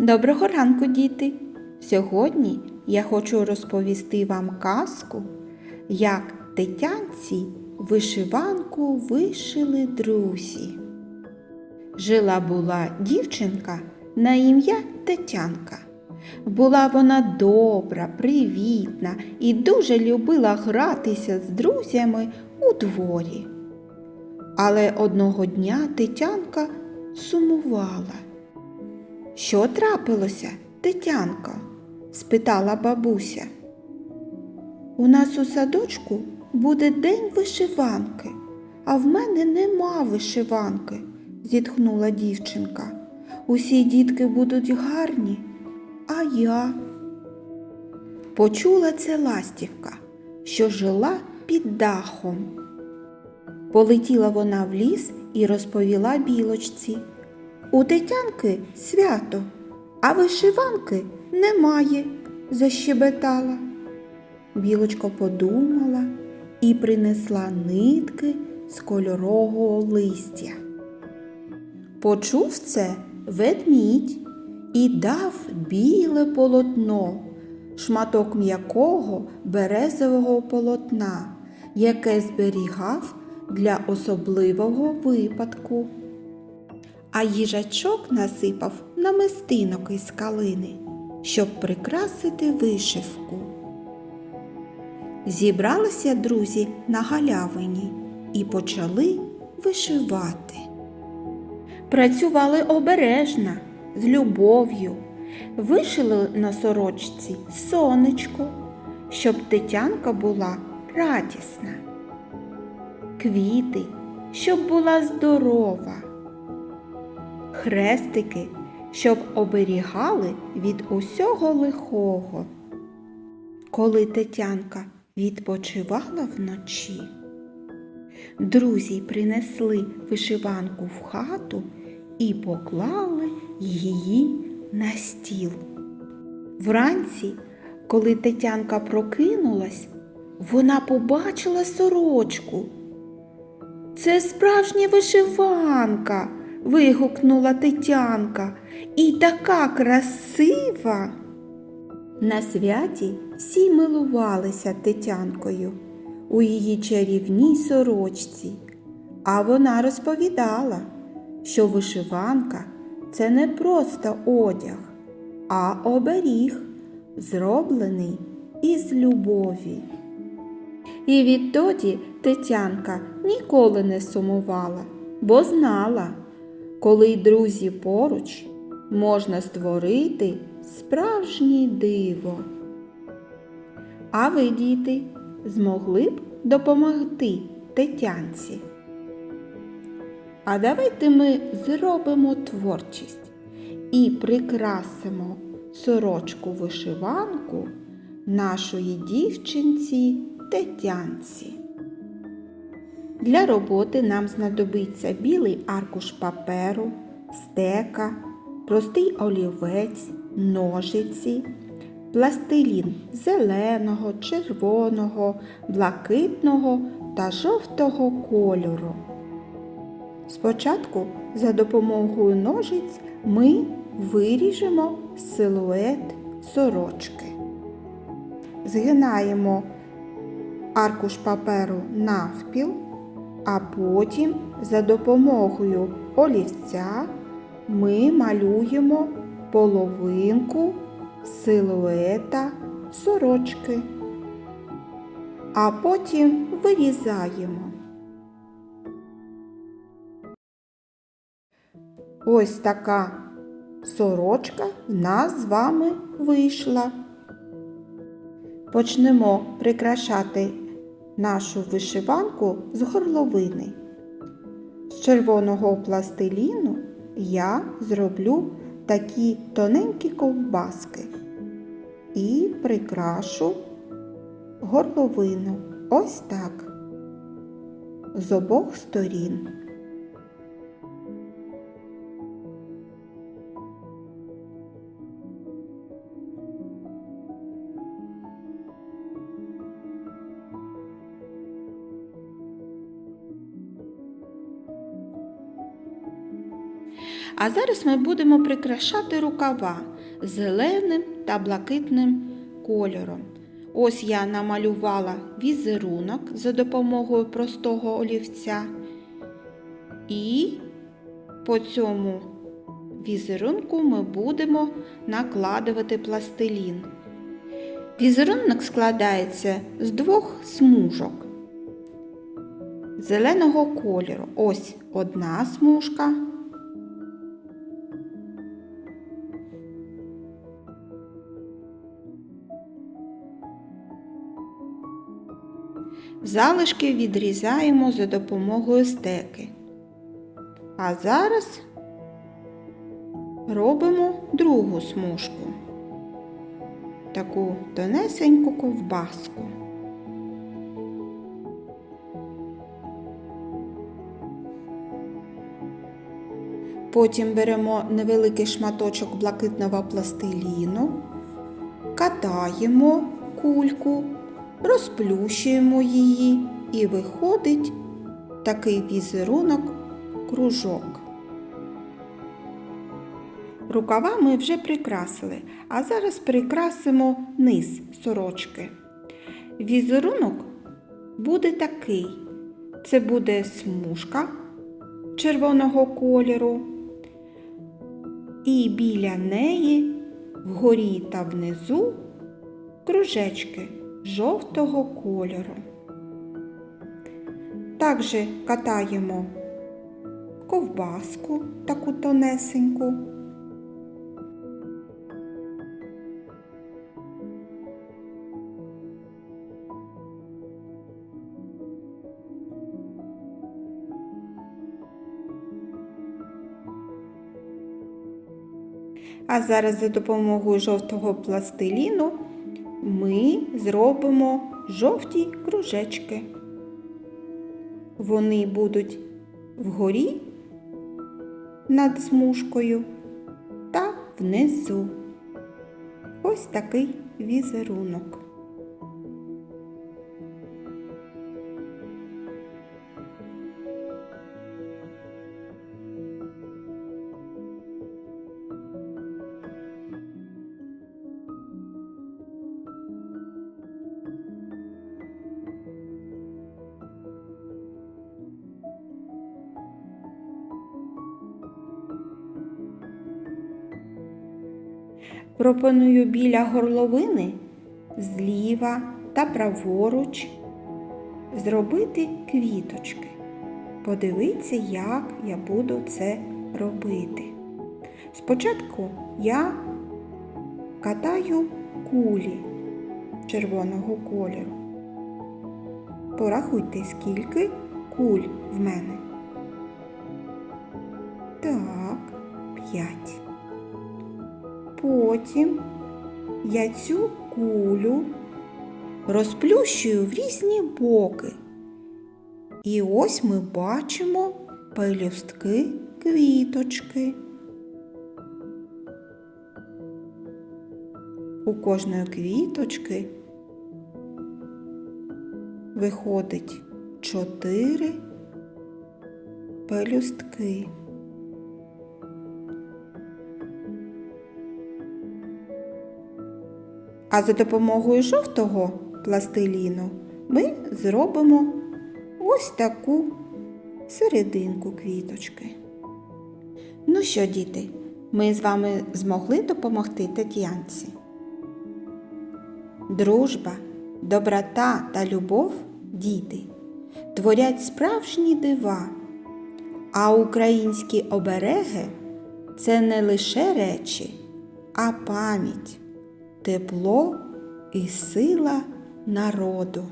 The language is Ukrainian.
Доброго ранку, діти! Сьогодні я хочу розповісти вам казку, як тетянці вишиванку вишили друзі. Жила була дівчинка на ім'я Тетянка. Була вона добра, привітна і дуже любила гратися з друзями у дворі. Але одного дня Тетянка сумувала. Що трапилося, Тетянко? спитала бабуся. У нас у садочку буде день вишиванки, а в мене нема вишиванки, зітхнула дівчинка. Усі дітки будуть гарні, а я. Почула це ластівка, що жила під дахом. Полетіла вона в ліс і розповіла білочці. У Тетянки свято, а вишиванки немає, защебетала. Білочка подумала і принесла нитки з кольорового листя. Почув це ведмідь і дав біле полотно, шматок м'якого березового полотна, яке зберігав для особливого випадку. А їжачок насипав намистинок із калини, щоб прикрасити вишивку. Зібралися друзі на галявині і почали вишивати. Працювали обережно, з любов'ю, вишили на сорочці сонечко, щоб Тетянка була радісна, квіти, щоб була здорова, хрестики, щоб оберігали від усього лихого. Коли Тетянка відпочивала вночі, друзі принесли вишиванку в хату і поклали її на стіл. Вранці, коли Тетянка прокинулась, вона побачила сорочку. Це справжня вишиванка. Вигукнула Тетянка. І така красива. На святі всі милувалися Тетянкою у її чарівній сорочці, а вона розповідала, що вишиванка це не просто одяг, а оберіг, зроблений із любові. І відтоді Тетянка ніколи не сумувала, бо знала, коли друзі поруч можна створити справжнє диво. А ви, діти, змогли б допомогти Тетянці? А давайте ми зробимо творчість і прикрасимо сорочку вишиванку нашої дівчинці Тетянці. Для роботи нам знадобиться білий аркуш паперу, стека, простий олівець, ножиці, пластилін зеленого, червоного, блакитного та жовтого кольору. Спочатку за допомогою ножиць ми виріжемо силует сорочки. Згинаємо аркуш паперу навпіл, а потім за допомогою олівця ми малюємо половинку силуета сорочки, а потім вирізаємо. Ось така сорочка в нас з вами вийшла. Почнемо прикрашати нашу вишиванку з горловини. З червоного пластиліну я зроблю такі тоненькі ковбаски і прикрашу горловину ось так з обох сторін. А зараз ми будемо прикрашати рукава зеленим та блакитним кольором. Ось я намалювала візерунок за допомогою простого олівця. І по цьому візерунку ми будемо накладувати пластилін. Візерунок складається з двох смужок зеленого кольору. Ось одна смужка. Залишки відрізаємо за допомогою стеки. А зараз робимо другу смужку, таку тонесеньку ковбаску. Потім беремо невеликий шматочок блакитного пластиліну, катаємо кульку, розплющуємо її і виходить такий візерунок кружок. Рукава ми вже прикрасили, а зараз прикрасимо низ сорочки. Візерунок буде такий: це буде смужка червоного кольору, і біля неї вгорі та внизу кружечки жовтого кольору. Також катаємо ковбаску таку тонесеньку. А зараз за допомогою жовтого пластиліну ми зробимо жовті кружечки. Вони будуть вгорі над смужкою та внизу. Ось такий візерунок. Пропоную біля горловини зліва та праворуч зробити квіточки. Подивіться, як я буду це робити. Спочатку я катаю кулі червоного кольору. Порахуйте, скільки куль в мене. Так, п'ять. Потім я цю кулю розплющую в різні боки. І ось ми бачимо пелюстки квіточки. У кожної квіточки виходить чотири пелюстки. А за допомогою жовтого пластиліну ми зробимо ось таку серединку квіточки. Ну що, діти, ми з вами змогли допомогти Тетянці. Дружба, доброта та любов, діти, творять справжні дива, а українські обереги це не лише речі, а пам'ять тепло і сила народу.